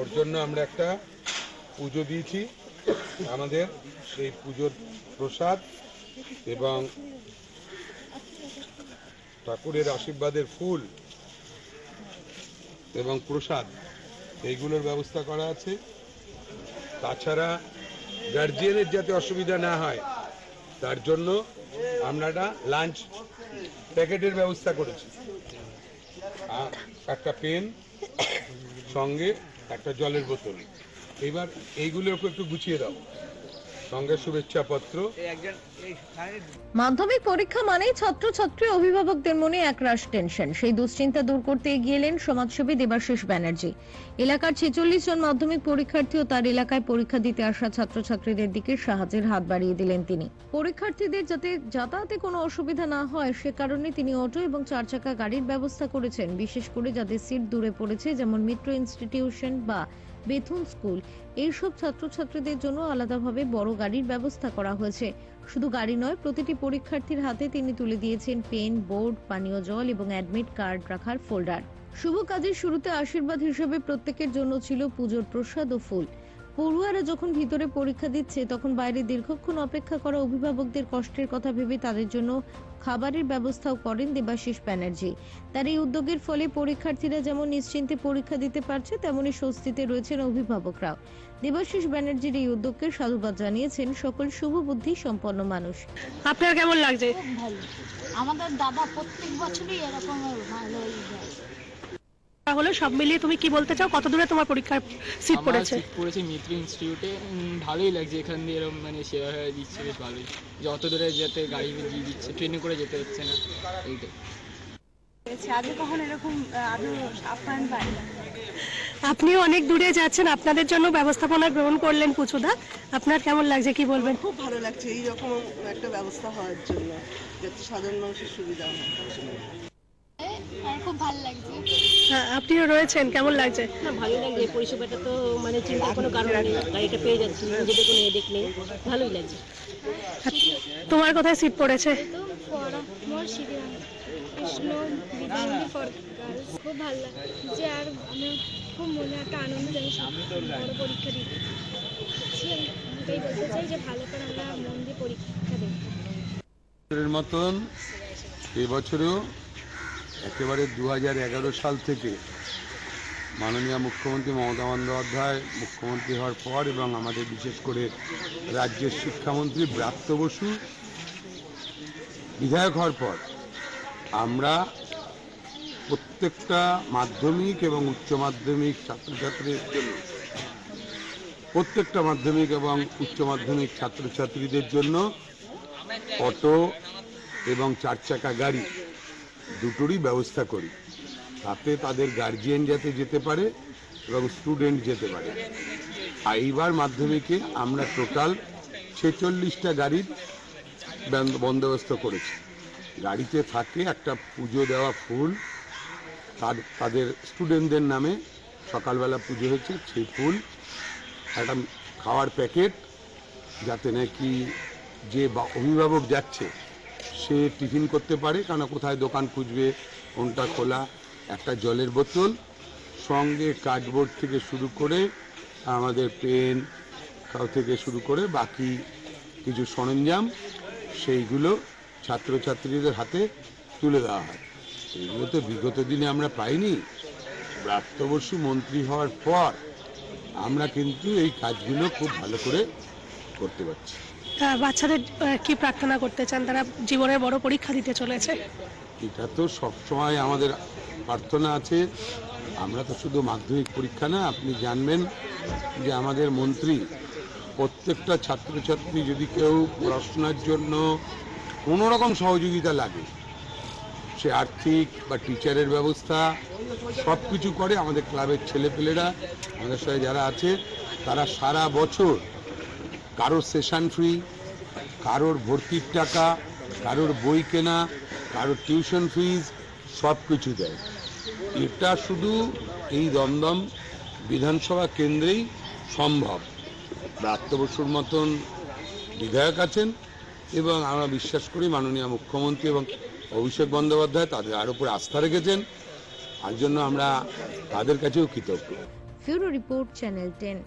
ওর জন্য আমরা একটা পুজো দিয়েছি, আমাদের সেই পুজোর প্রসাদ এবং ঠাকুরের আশীর্বাদের ফুল এবং প্রসাদ, এইগুলোর ব্যবস্থা করা আছে। তাছাড়া গার্জিয়ানের যাতে অসুবিধা না হয়, তার জন্য আমরা একটা লাঞ্চ প্যাকেটের ব্যবস্থা করেছি। একটা পেন সঙ্গে একটা জলের বোতল। এবার এইগুলোর উপর একটু গুছিয়ে দাও। সঙ্গে শুভেচ্ছা পত্র মাধ্যমিক পরীক্ষা মানেই ছাত্রছাত্রী, অভিভাবকদের মনে একরাশ টেনশন সেই দুশ্চিন্তা দূর করতে এগিয়ে এলেন সমাজসেবী দেবাশিস ব্যানার্জি। এলাকার ছেচল্লিশ জন মাধ্যমিক পরীক্ষার্থী ও তার এলাকায় পরীক্ষা দিতে আসা ছাত্রছাত্রীদের দিকে সাহায্যের হাত বাড়িয়ে দিলেন তিনি। পরীক্ষার্থীদের যাতে যাতায়াতে কোনো অসুবিধা না হয়, সে কারণে তিনি অটো এবং চার চাকা গাড়ির ব্যবস্থা করেছেন, বিশেষ করে যাদের সিট দূরে পড়েছে, যেমন মিত্র ইনস্টিটিউশন বা বেথুন স্কুল এইসব ছাত্রছাত্রীদের জন্য আলাদাভাবে বড় গাড়ির ব্যবস্থা করা হয়েছে। শুধু গাড়ি নয়, প্রতিটি পরীক্ষার্থীর হাতে তিনি তুলে দিয়েছেন পেন, বোর্ড, পানীয় জল এবং অ্যাডমিট কার্ড রাখার ফোল্ডার। শুভ কাজের শুরুতে আশীর্বাদ হিসেবে প্রত্যেকের জন্য ছিল পুজোর প্রসাদ ও ফুল। পড়ুয়ারা যখন ভিতরে পরীক্ষা দিচ্ছে তখন বাইরে দীর্ঘক্ষণ অপেক্ষা করা অভিভাবকদের কষ্টের কথা ভেবে তাদের জন্য খাবারের ব্যবস্থাও করেন দেবাশিস ব্যানার্জি। তার এই উদ্যোগের ফলে পরীক্ষার্থীরা যেমন নিশ্চিন্তে পরীক্ষা দিতে পারছে তেমনি স্বস্তিতে রয়েছেন অভিভাবকরাও। দেবাশিস ব্যানার্জির এই উদ্যোগকে সাধুবাদ জানিয়েছেন সকল শুভ বুদ্ধি সম্পন্ন মানুষ। আপনার কেমন লাগছে? আমাদের দাদা প্রত্যেক বছরই এরকম যায়। হলো সব মিলিয়ে তুমি কি বলতে চাও? কত দূরে তোমার পরীক্ষার সিট আমার পড়েছে? সিট পড়েছে মিত্র ইনস্টিটিউটে ভালোই লাগছে এখান দিয়ে এরকম মানে সেবা হয়ে দিচ্ছে বেশ ভালোই। যত দূরে যেতে গাড়ি দিয়ে দিচ্ছে ট্রেনে করে যেতে হচ্ছে না এইটাই। আগে কখন এরকম আদৌ আপ্যায়ন পাই আপনিও অনেক দূরে যাচ্ছেন আপনাদের জন্য ব্যবস্থাপনা গ্রহণ করলেন পুচুদা। আপনার কেমন লাগছে কি বলবেন? খুব ভালো লাগছে এই রকম একটা ব্যবস্থা হওয়ার জন্য যাতে সাধারণ মানুষের সুবিধা হয়। খুব ভালো লাগছে। হ্যাঁ, আপনিও রয়েছেন কেমন লাগছে? না ভালো লাগছে পরিষেবাটা তো মানে চিন্তার কোনো কারণ নেই গাড়িটা পেয়ে যাচ্ছি নিজেদের কোনো হেডেক নেই ভালোই লাগছে। তোমার কোথায় সিট পড়েছে? কৃষ্ণ ফর গার্লস খুব ভালো লাগছে। আর আমি খুব মনে একটা আনন্দ জানি বড় পরীক্ষা দিতে। এটাই বলতে চাই যে ভালো করে আমরা মন দিয়ে পরীক্ষা দেবো এর মতন এবছরেও একেবারে দু হাজার এগারো সাল থেকে মাননীয় মুখ্যমন্ত্রী মমতা বন্দ্যোপাধ্যায় মুখ্যমন্ত্রী হওয়ার পর এবং আমাদের বিশেষ করে রাজ্যের শিক্ষামন্ত্রী ব্রাত্য বসু বিধায়ক হওয়ার পর আমরা প্রত্যেকটা মাধ্যমিক এবং উচ্চ মাধ্যমিক ছাত্রছাত্রীদের জন্য, প্রত্যেকটা মাধ্যমিক এবং উচ্চ মাধ্যমিক ছাত্রছাত্রীদের জন্য অটো এবং চার চাকা গাড়ি দুটোরই ব্যবস্থা করি। তাতে তাদের গার্জিয়ান যাতে যেতে পারে এবং স্টুডেন্ট যেতে পারে। আর এইবার মাধ্যমিকে আমরা টোটাল ছেচল্লিশটা গাড়ির বন্দ- বন্দোবস্ত করেছি। গাড়িতে থাকে একটা পুজো দেওয়া ফুল। তার তাদের স্টুডেন্টদের নামে সকালবেলা পুজো হয়েছে সেই ফুল। একটা খাওয়ার প্যাকেট যাতে নাকি যে অভিভাবক যাচ্ছে সে টিফিন করতে পারে কেন কোথায় দোকান খুঁজবে, কোনটা খোলা, একটা জলের বোতল, সঙ্গে কার্ডবোর্ড থেকে শুরু করে আমাদের পেন থেকে শুরু করে বাকি কিছু সরঞ্জাম, সেইগুলো ছাত্রছাত্রীদের হাতে তুলে দেওয়া হয়। এগুলো তো বিগত দিনে আমরা পাইনি। প্রাপ্তবর্ষী মন্ত্রী হওয়ার পর আমরা কিন্তু এই কাজগুলো খুব ভালো করে করতে পারছি। বাচ্চাদের কি প্রার্থনা করতে চান? তারা জীবনের বড় পরীক্ষা দিতে চলেছে। এটা তো সবসময় আমাদের প্রার্থনা আছে। আমরা তো শুধু মাধ্যমিক পরীক্ষা না, আপনি জানবেন যে আমাদের মন্ত্রী, প্রত্যেকটা ছাত্রছাত্রী যদি কেউ পড়াশোনার জন্য কোনো রকম সহযোগিতা লাগে, সে আর্থিক বা টিচারের ব্যবস্থা সব কিছু করে আমাদের ক্লাবের ছেলেপেলেরা, আমাদের সাথে যারা আছে, তারা সারা বছর কারোর সেশন ফ্রি কারোর ভর্তির টাকা, কারোর বই কেনা, কারোর টিউশন ফিজ সব কিছু দেয়। এটা শুধু এই দমদম বিধানসভা কেন্দ্রেই সম্ভব। প্রাপ্ত বসুর মতন বিধায়ক আছেন এবং আমরা বিশ্বাস করি মাননীয় মুখ্যমন্ত্রী এবং অভিষেক বন্দ্যোপাধ্যায় তাদের আর উপর আস্থা রেখেছেন। তার জন্য আমরা তাদের কাছেও কৃতজ্ঞ। Report channel ten.